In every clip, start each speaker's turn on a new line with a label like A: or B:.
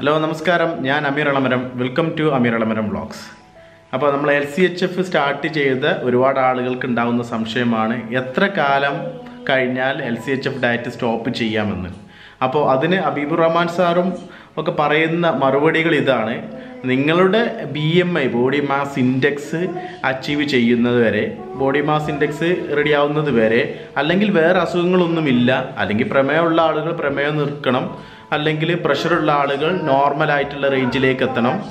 A: Hello നമസ്കാരം. ഞാൻ Ameer Alamaram welcome to Ameer Alamaram vlogs. അപ്പോൾ നമ്മൾ L C H F start ചെയ്ത് ഒരുപാട് ആളുകൾക്ക് ഉണ്ടാകുന്ന സംശയമാണ് എത്ര കാലം കഴിഞ്ഞാൽ L C H F diet stop ചെയ്യാമെന്ന്? അപ്പോൾ അതിന് അബീബുർ റഹ്മാൻ സാറും ഒക്കെ പറയുന്ന മറുപടികൾ ഇതാണ്. നിങ്ങളുടെ B M I body mass index achieve ചെയ്യുന്നത് വരെ ബോഡി മാസ് ഇൻഡെക്സ് റെഡി ആവുന്നത് വരെ അല്ലെങ്കിൽ വേറെ അസുഖങ്ങളൊന്നുമില്ല അല്ലെങ്കിൽ പ്രമേയമുള്ള ആളുകൾ പ്രമേയം നിർക്കണം അല്ലെങ്കിൽ പ്രഷറുള്ള ആളുകൾ നോർമൽ ആയിട്ടുള്ള റേഞ്ചിലേക്ക് എത്തണം.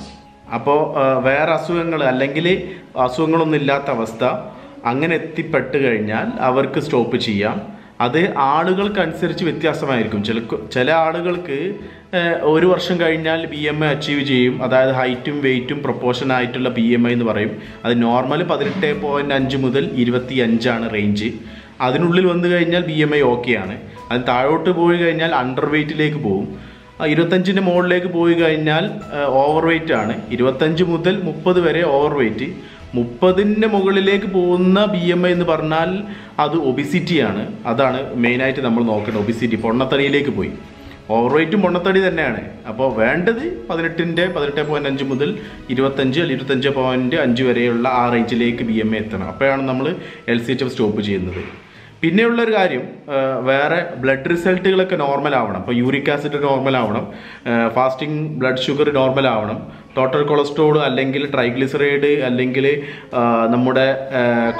A: അപ്പോൾ വേറെ അസുഖങ്ങൾ അല്ലെങ്കിൽ അസുഖങ്ങളൊന്നും ഇല്ലാത്ത അവസ്ഥ അങ്ങനെ എത്തിപ്പെട്ട് കഴിഞ്ഞാൽ അവർക്ക് സ്റ്റോപ്പ് ചെയ്യാം. അത് ആളുകൾക്കനുസരിച്ച് വ്യത്യാസമായിരിക്കും. ചില ചില ആളുകൾക്ക് ഒരു വർഷം കഴിഞ്ഞാൽ ബി എം ഐ അച്ചീവ് ചെയ്യും. അതായത് ഹൈറ്റും വെയ്റ്റും പ്രൊപ്പോർഷൻ ആയിട്ടുള്ള ബി എം ഐ എന്ന് പറയും. അത് നോർമൽ പതിനെട്ട് പോയിന്റ് അഞ്ച് മുതൽ ഇരുപത്തി അഞ്ചാണ് റേഞ്ച് അതിനുള്ളിൽ വന്നു കഴിഞ്ഞാൽ ബി എം ഐ ഓക്കെയാണ് അത് താഴോട്ട് പോയി കഴിഞ്ഞാൽ അണ്ടർ വെയ്റ്റിലേക്ക് പോകും ഇരുപത്തഞ്ചിന്റെ മുകളിലേക്ക് പോയി കഴിഞ്ഞാൽ ഓവർ വെയ്റ്റ് ആണ്. ഇരുപത്തഞ്ച് മുതൽ മുപ്പത് വരെ ഓവർ വെയ്റ്റ് മുപ്പതിന്റെ മുകളിലേക്ക് പോകുന്ന ബി എം ഐ എന്ന് പറഞ്ഞാൽ അത് ഒബിസിറ്റിയാണ് അതാണ് മെയിനായിട്ട് നമ്മൾ നോക്കേണ്ടത്. ഒബിസിറ്റി പൊണ്ണത്തടിയിലേക്ക് പോയി. ഓവർ വെയ്റ്റും പൊണ്ണത്തടി തന്നെയാണ്. അപ്പോൾ വേണ്ടത് പതിനെട്ടിന്റെ പതിനെട്ട് പോയിന്റ് അഞ്ച് മുതൽ ഇരുപത്തഞ്ച് അല്ലെങ്കിൽ ഇരുപത്തഞ്ച് പോയിന്റ് അഞ്ച് വരെയുള്ള ആ റേഞ്ചിലേക്ക് ബി എം ഐ എത്തണം. അപ്പോഴാണ് നമ്മൾ L C H F stop ചെയ്യുന്നത്. പിന്നെയുള്ള ഒരു കാര്യം വേറെ ബ്ലഡ് റിസൾട്ടുകളൊക്കെ നോർമൽ ആവണം. ഇപ്പോൾ യൂറിക് ആസിഡ് നോർമൽ ആവണം. ഫാസ്റ്റിംഗ് ബ്ലഡ് ഷുഗർ നോർമൽ ആവണം. ടോട്ടൽ കൊളസ്ട്രോൾ അല്ലെങ്കിൽ ട്രൈഗ്ലിസറൈഡ് അല്ലെങ്കിൽ നമ്മുടെ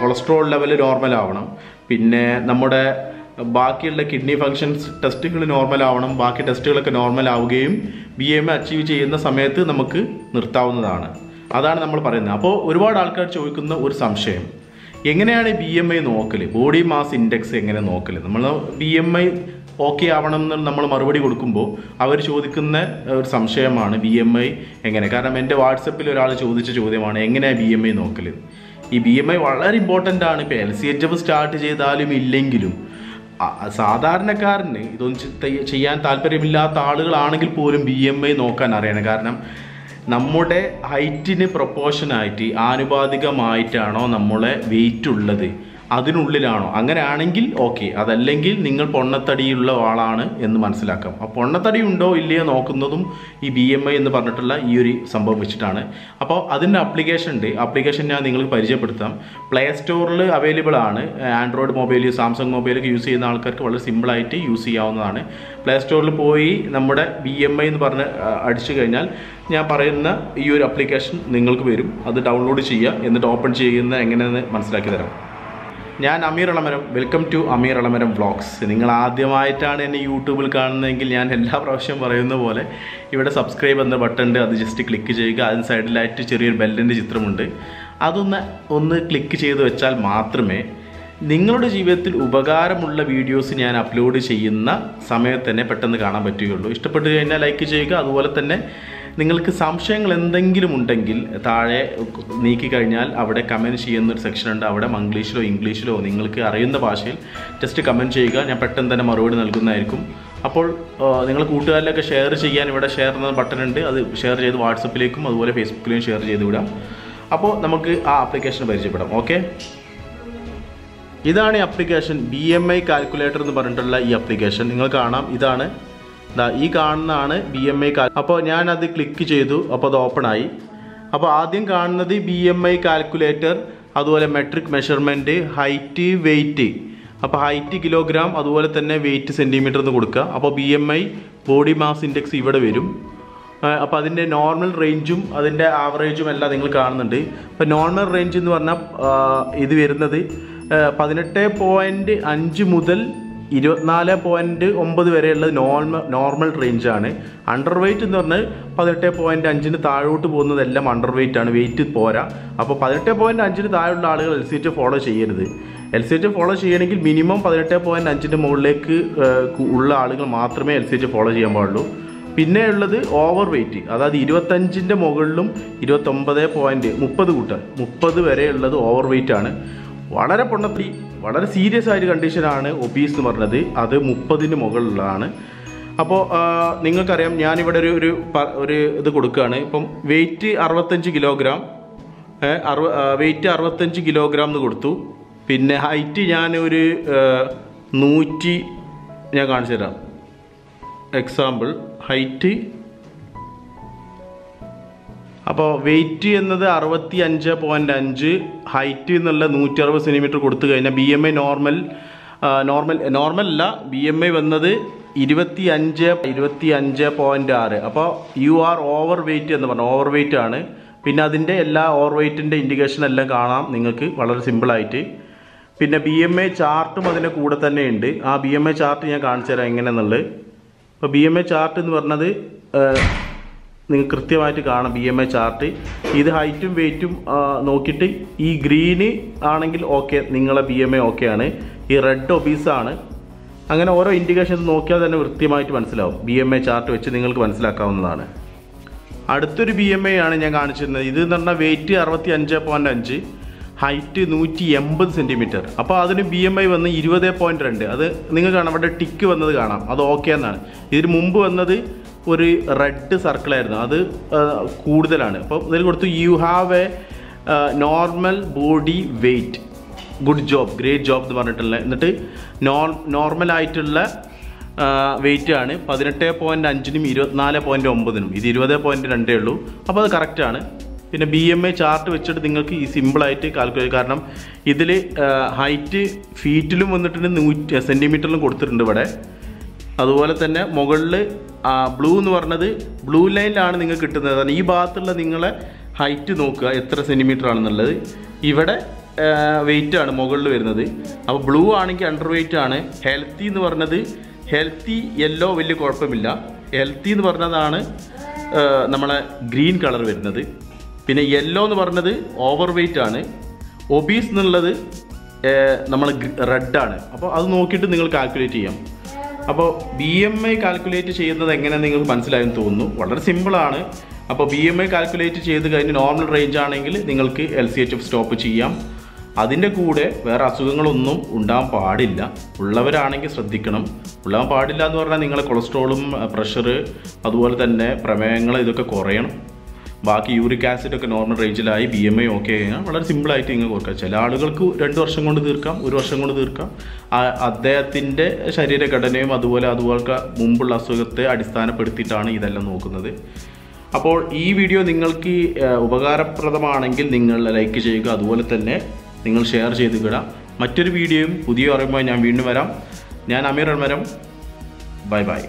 A: കൊളസ്ട്രോൾ ലെവൽ നോർമൽ ആവണം. പിന്നെ നമ്മുടെ ബാക്കിയുള്ള കിഡ്നി ഫങ്ഷൻസ് ടെസ്റ്റുകൾ നോർമൽ ആവണം. ബാക്കി ടെസ്റ്റുകളൊക്കെ നോർമൽ ആവുകയും ബി എം എ അച്ചീവ് ചെയ്യുന്ന സമയത്ത് നമുക്ക് നിർത്താവുന്നതാണ്. അതാണ് നമ്മൾ പറയുന്നത്. അപ്പോൾ ഒരുപാട് ആൾക്കാർ ചോദിക്കുന്ന ഒരു സംശയം. എങ്ങനെയാണ് ബി എം ഐ നോക്കൽ ബോഡി മാസ് ഇൻഡെക്സ് എങ്ങനെ നോക്കൽ നമ്മൾ ബി എം ഐ ഓക്കെ ആവണം എന്ന് നമ്മൾ മറുപടി കൊടുക്കുമ്പോൾ അവർ ചോദിക്കുന്ന ഒരു സംശയമാണ് ബി എം ഐ എങ്ങനെ? കാരണം എന്റെ വാട്സപ്പിൽ ഒരാൾ ചോദിച്ച ചോദ്യമാണ് എങ്ങനെയാണ് ബി എം ഐ നോക്കൽ ഈ ബി എം ഐ വളരെ ഇമ്പോർട്ടന്റ് ആണ്. ഇപ്പോൾ L C H F start ചെയ്താലും ഇല്ലെങ്കിലും സാധാരണക്കാരന് ഇതൊന്നും ചെയ്യാൻ താല്പര്യമില്ലാത്ത ആളുകളാണെങ്കിൽ പോലും ബി എം ഐ നോക്കാൻ അറിയണം. കാരണം നമ്മുടെ ഹൈറ്റിന് പ്രൊപ്പോഷനായിട്ട് ആനുപാതികമായിട്ടാണോ നമ്മളെ വെയിറ്റ് ഉള്ളത്? അതിനുള്ളിലാണോ? അങ്ങനെ ആണെങ്കിൽ ഓക്കെ. അതല്ലെങ്കിൽ നിങ്ങൾ പൊണ്ണത്തടിയുള്ള ആളാണ് എന്ന് മനസ്സിലാക്കാം. ആ പൊണ്ണത്തടി ഉണ്ടോ ഇല്ലയോ നോക്കുന്നതും ഈ ബി എം ഐ എന്ന് പറഞ്ഞിട്ടുള്ള ഈ ഒരു സംഭവം വെച്ചിട്ടാണ്. അപ്പോൾ അതിന്റെ അപ്ലിക്കേഷൻ ഉണ്ട്. അപ്ലിക്കേഷൻ ഞാൻ നിങ്ങൾക്ക് പരിചയപ്പെടുത്താം. പ്ലേ സ്റ്റോറിൽ അവൈലബിൾ ആണ്. ആൻഡ്രോയിഡ് മൊബൈൽ സാംസങ് മൊബൈലൊക്കെ യൂസ് ചെയ്യുന്ന ആൾക്കാർക്ക് വളരെ സിമ്പിളായിട്ട് യൂസ് ചെയ്യാവുന്നതാണ്. പ്ലേ സ്റ്റോറിൽ പോയി നമ്മുടെ ബി എം ഐ എന്ന് പറഞ്ഞ് അടിച്ചു കഴിഞ്ഞാൽ ഞാൻ പറയുന്ന ഈ ഒരു അപ്ലിക്കേഷൻ നിങ്ങൾക്ക് വരും. അത് ഡൗൺലോഡ് ചെയ്യുക. എന്നിട്ട് ഓപ്പൺ ചെയ്യുന്ന എങ്ങനെയെന്ന് മനസ്സിലാക്കി തരാം. ഞാൻ Ameer Alamaram. Welcome to Ameer Alamaram vlogs നിങ്ങൾ ആദ്യമായിട്ടാണ് എന്നെ യൂട്യൂബിൽ കാണുന്നതെങ്കിൽ ഞാൻ എല്ലാ പ്രാവശ്യം പറയുന്ന പോലെ ഇവിടെ സബ്സ്ക്രൈബ് എന്ന ബട്ടൺ ഉണ്ട്. അത് ജസ്റ്റ് ക്ലിക്ക് ചെയ്യുക. അതിന് സൈഡിലായിട്ട് ചെറിയൊരു ബെല്ലിന്റെ ചിത്രമുണ്ട്. അതൊന്ന് ഒന്ന് ക്ലിക്ക് ചെയ്ത് വെച്ചാൽ മാത്രമേ നിങ്ങളുടെ ജീവിതത്തിൽ ഉപകാരമുള്ള വീഡിയോസ് ഞാൻ അപ്ലോഡ് ചെയ്യുന്ന സമയത്ത് തന്നെ പെട്ടെന്ന് കാണാൻ പറ്റുകയുള്ളൂ. ഇഷ്ടപ്പെട്ട് കഴിഞ്ഞാൽ ലൈക്ക് ചെയ്യുക. അതുപോലെ തന്നെ നിങ്ങൾക്ക് സംശയങ്ങൾ എന്തെങ്കിലും ഉണ്ടെങ്കിൽ താഴെ നീക്കി കഴിഞ്ഞാൽ അവിടെ കമന്റ് ചെയ്യുന്ന ഒരു സെക്ഷൻ ഉണ്ട്. അവിടെ മംഗ്ലീഷിലോ ഇംഗ്ലീഷിലോ നിങ്ങൾക്ക് അറിയുന്ന ഭാഷയിൽ ജസ്റ്റ് കമന്റ് ചെയ്യുക. ഞാൻ പെട്ടെന്ന് തന്നെ മറുപടി നൽകുന്നതായിരിക്കും. അപ്പോൾ നിങ്ങൾ കൂട്ടുകാരിലൊക്കെ ഷെയർ ചെയ്യാൻ ഇവിടെ ഷെയർ എന്ന ബട്ടൺ ഉണ്ട്. അത് ഷെയർ ചെയ്ത് വാട്സപ്പിലേക്കും അതുപോലെ ഫേസ്ബുക്കിലേക്കും ഷെയർ ചെയ്ത് വിടാം. അപ്പോൾ നമുക്ക് ആ ആപ്ലിക്കേഷൻ പരിചയപ്പെടാം. ഓക്കെ ഇതാണ് ഈ application B M I calculator എന്ന് പറഞ്ഞിട്ടുള്ള ഈ ആപ്ലിക്കേഷൻ നിങ്ങൾ കാണാം. ഇതാണ് ഈ കാണുന്നതാണ് ബി എം ഐ കാൽ അപ്പോൾ ഞാനത് ക്ലിക്ക് ചെയ്തു അപ്പോൾ അത് ഓപ്പൺ ആയി. അപ്പോൾ ആദ്യം കാണുന്നത് ബി എം ഐ കാൽക്കുലേറ്റർ അതുപോലെ മെട്രിക് മെഷർമെന്റ് ഹൈറ്റ് വെയ്റ്റ് അപ്പോൾ ഹൈറ്റ് കിലോഗ്രാം അതുപോലെ തന്നെ വെയ്റ്റ് സെന്റിമീറ്റർ എന്ന് കൊടുക്കുക. അപ്പോൾ B M I body mass index ഇവിടെ വരും. അപ്പോൾ അതിന്റെ നോർമൽ റേഞ്ചും അതിന്റെ ആവറേജും എല്ലാം നിങ്ങൾ കാണുന്നുണ്ട്. അപ്പോൾ നോർമൽ റേഞ്ച് എന്ന് പറഞ്ഞാൽ ഇത് വരുന്നത് പതിനെട്ട് പോയിന്റ് അഞ്ച് മുതൽ ഇരുപത്തിനാല് പോയിന്റ് ഒമ്പത് വരെയുള്ളത് നോർമൽ നോർമൽ റേഞ്ചാണ് അണ്ടർ വെയ്റ്റ് എന്ന് പറഞ്ഞാൽ പതിനെട്ട് പോയിന്റ് അഞ്ചിന് താഴോട്ട് പോകുന്നതെല്ലാം അണ്ടർ വെയ്റ്റ് ആണ്. വെയിറ്റ് പോരാ. അപ്പോൾ പതിനെട്ട് പോയിന്റ് അഞ്ചിന് താഴെയുള്ള ആളുകൾ എൽ സി ടി ഫോളോ ചെയ്യരുത്. എൽ സി ടി ഫോളോ ചെയ്യണമെങ്കിൽ മിനിമം പതിനെട്ട് പോയിന്റ് അഞ്ചിന്റെ മുകളിലേക്ക് ഉള്ള ആളുകൾ മാത്രമേ എൽ സി ടി ഫോളോ ചെയ്യാൻ പാടുള്ളൂ. പിന്നെ ഉള്ളത് ഓവർ വെയിറ്റ് അതായത് ഇരുപത്തഞ്ചിന്റെ മുകളിലും ഇരുപത്തൊമ്പത് പോയിന്റ് മുപ്പത് കൂട്ടം. മുപ്പത് വരെയുള്ളത് ഓവർ വെയിറ്റ് ആണ്. വളരെ പൊണ്ണത്തി വളരെ സീരിയസ് ആയൊരു കണ്ടീഷനാണ് ഒബീസ് എന്ന് പറഞ്ഞത്. അത് മുപ്പതിന് മുകളിലാണ്. അപ്പോൾ നിങ്ങൾക്കറിയാം ഞാനിവിടെ ഒരു ഒരു ഒരു ഇത് കൊടുക്കുകയാണ്. ഇപ്പം വെയിറ്റ് അറുപത്തഞ്ച് കിലോഗ്രാം അറുപ വെയിറ്റ് അറുപത്തഞ്ച് കിലോഗ്രാം എന്ന് കൊടുത്തു. പിന്നെ ഹൈറ്റ് ഞാൻ ഒരു നൂറ്റി ഞാൻ കാണിച്ചു തരാം എക്സാമ്പിൾ ഹൈറ്റ് അപ്പോൾ വെയിറ്റ് എന്നത് അറുപത്തി അഞ്ച് പോയിന്റ് അഞ്ച് ഹൈറ്റ് എന്നുള്ള നൂറ്റി അറുപത് സെന്റിമീറ്റർ കൊടുത്തു കഴിഞ്ഞാൽ B M I normal normal normal അല്ല ബി എം ഐ വന്നത് ഇരുപത്തി അഞ്ച് ഇരുപത്തി അഞ്ച് പോയിന്റ് ആറ്. അപ്പോൾ യു ആർ ഓവർ വെയിറ്റ് എന്ന് പറഞ്ഞു. ഓവർ വെയിറ്റ് ആണ്. പിന്നെ അതിന്റെ എല്ലാ ഓവർ വെയിറ്റിന്റെ ഇൻഡിക്കേഷൻ എല്ലാം കാണാം നിങ്ങൾക്ക് വളരെ സിമ്പിളായിട്ട് പിന്നെ ബി എം ഐ ചാർട്ടും അതിന്റെ കൂടെ തന്നെ ഉണ്ട്. ആ ബി എം ഐ ചാർട്ട് ഞാൻ കാണിച്ചു തരാം എങ്ങനെയാണെന്നുള്ളത് അപ്പോൾ ബി എം ഐ ചാർട്ട് എന്ന് പറഞ്ഞത് നിങ്ങൾക്ക് കൃത്യമായിട്ട് കാണാം ബി എം ഐ ചാർട്ട് ഇത് ഹൈറ്റും വെയ്റ്റും നോക്കിയിട്ട് ഈ ഗ്രീന് ആണെങ്കിൽ ഓക്കെ നിങ്ങളെ ബി എം ഐ ഓക്കെ ആണ്. ഈ റെഡ് ഒബീസാണ് അങ്ങനെ ഓരോ ഇൻഡിക്കേഷൻസ് നോക്കിയാൽ തന്നെ കൃത്യമായിട്ട് മനസ്സിലാവും. ബി എം ഐ ചാർട്ട് വെച്ച് നിങ്ങൾക്ക് മനസ്സിലാക്കാവുന്നതാണ്. അടുത്തൊരു ബി എം ഐ ആണ് ഞാൻ കാണിച്ചിരുന്നത്. ഇത് എന്ന് പറഞ്ഞാൽ വെയിറ്റ് അറുപത്തി അഞ്ച് പോയിന്റ് അഞ്ച് ഹൈറ്റ് നൂറ്റി എൺപത് സെന്റിമീറ്റർ അപ്പോൾ അതിന് ബി എം ഐ വന്ന് ഇരുപത് പോയിന്റ് രണ്ട്. അത് നിങ്ങൾ കാണാം. അവിടെ ടിക്ക് വന്നത് കാണാം. അത് ഓക്കെ എന്നാണ്. ഇതിന് മുമ്പ് വന്നത് ഒരു റെഡ് സർക്കിളായിരുന്നു. അത് കൂടുതലാണ്. അപ്പോൾ ഇതിൽ കൊടുത്തു you have a normal body weight good job great job എന്ന് പറഞ്ഞിട്ടുള്ള എന്നിട്ട് നോർ നോർമലായിട്ടുള്ള വെയിറ്റ് ആണ്. പതിനെട്ട് പോയിന്റ് അഞ്ചിനും ഇരുപത്തിനാല് പോയിന്റ് ഒമ്പതിനും. ഇത് ഇരുപത് പോയിന്റ് രണ്ടേ ഉള്ളൂ. അപ്പോൾ അത് കറക്റ്റാണ് പിന്നെ ബി എം എ ചാർട്ട് വെച്ചിട്ട് നിങ്ങൾക്ക് ഈ സിമ്പിളായിട്ട് കാൽക്കുലേറ്റ് കാരണം ഇതിൽ ഹൈറ്റ് ഫീറ്റിലും വന്നിട്ടുണ്ട് നൂറ്റി സെന്റിമീറ്ററിലും കൊടുത്തിട്ടുണ്ട് ഇവിടെ. അതുപോലെ തന്നെ മുകളിൽ ബ്ലൂ എന്ന് പറഞ്ഞത് ബ്ലൂ ലൈനിലാണ് നിങ്ങൾക്ക് കിട്ടുന്നത്. ഈ ഭാഗത്തുള്ള നിങ്ങളെ ഹൈറ്റ് നോക്കുക എത്ര സെന്റിമീറ്റർ ആണെന്നുള്ളത്. ഇവിടെ വെയിറ്റ് ആണ് മുകളിൽ വരുന്നത്. അപ്പോൾ ബ്ലൂ ആണെങ്കിൽ അണ്ടർ വെയിറ്റ് ആണ്. ഹെൽത്തി എന്ന് പറഞ്ഞത് ഹെൽത്തി യെല്ലോ വലിയ കുഴപ്പമില്ല. ഹെൽത്തി എന്ന് പറഞ്ഞതാണ് നമ്മളെ ഗ്രീൻ കളർ വരുന്നത്. പിന്നെ യെല്ലോ എന്ന് പറഞ്ഞത് ഓവർ വെയിറ്റ് ആണ്. ഒബീസ് എന്നുള്ളത് നമ്മൾ റെഡാണ് അപ്പോൾ അത് നോക്കിയിട്ട് നിങ്ങൾ കാൽക്കുലേറ്റ് ചെയ്യാം. അപ്പോൾ ബി എം ഐ കാൽക്കുലേറ്റ് ചെയ്യുന്നത് എങ്ങനെ നിങ്ങൾക്ക് മനസ്സിലായെന്ന് തോന്നുന്നു. വളരെ സിമ്പിളാണ് അപ്പോൾ ബി എം ഐ കാൽക്കുലേറ്റ് ചെയ്ത് കഴിഞ്ഞ് നോർമൽ റേഞ്ച് ആണെങ്കിൽ നിങ്ങൾക്ക് L C H F stop ചെയ്യാം. അതിന്റെ കൂടെ വേറെ അസുഖങ്ങളൊന്നും ഉണ്ടാകാൻ പാടില്ല. ഉള്ളവരാണെങ്കിൽ ശ്രദ്ധിക്കണം. ഉള്ളവൻ പാടില്ല എന്ന് പറഞ്ഞാൽ നിങ്ങളെ കൊളസ്ട്രോളും പ്രഷർ അതുപോലെ തന്നെ പ്രമേഹങ്ങൾ ഇതൊക്കെ കുറയണം. ബാക്കി യൂറിക് ആസിഡ് ഒക്കെ നോർമൽ റേഞ്ചിലായി ബി എം ഐ ഓക്കെ കഴിഞ്ഞാൽ വളരെ സിമ്പിളായിട്ട് നിങ്ങൾക്ക് കൊടുക്കാം. ചില ആളുകൾക്ക് രണ്ട് വർഷം കൊണ്ട് തീർക്കാം ഒരു വർഷം കൊണ്ട് തീർക്കാം. അദ്ദേഹത്തിന്റെ ശരീരഘടനയും അതുപോലെ അതുപോലെ മുമ്പുള്ള അസുഖത്തെ അടിസ്ഥാനപ്പെടുത്തിയിട്ടാണ് ഇതെല്ലാം നോക്കുന്നത്. അപ്പോൾ ഈ വീഡിയോ നിങ്ങൾക്ക് ഉപകാരപ്രദമാണെങ്കിൽ നിങ്ങൾ ലൈക്ക് ചെയ്യുക. അതുപോലെ തന്നെ നിങ്ങൾ ഷെയർ ചെയ്ത് വിടാം മറ്റൊരു വീഡിയോയും പുതിയ അറിയുമ്പോൾ ഞാൻ വീണ്ടും വരാം. ഞാൻ അമീർ അൽമരം ബൈ ബൈ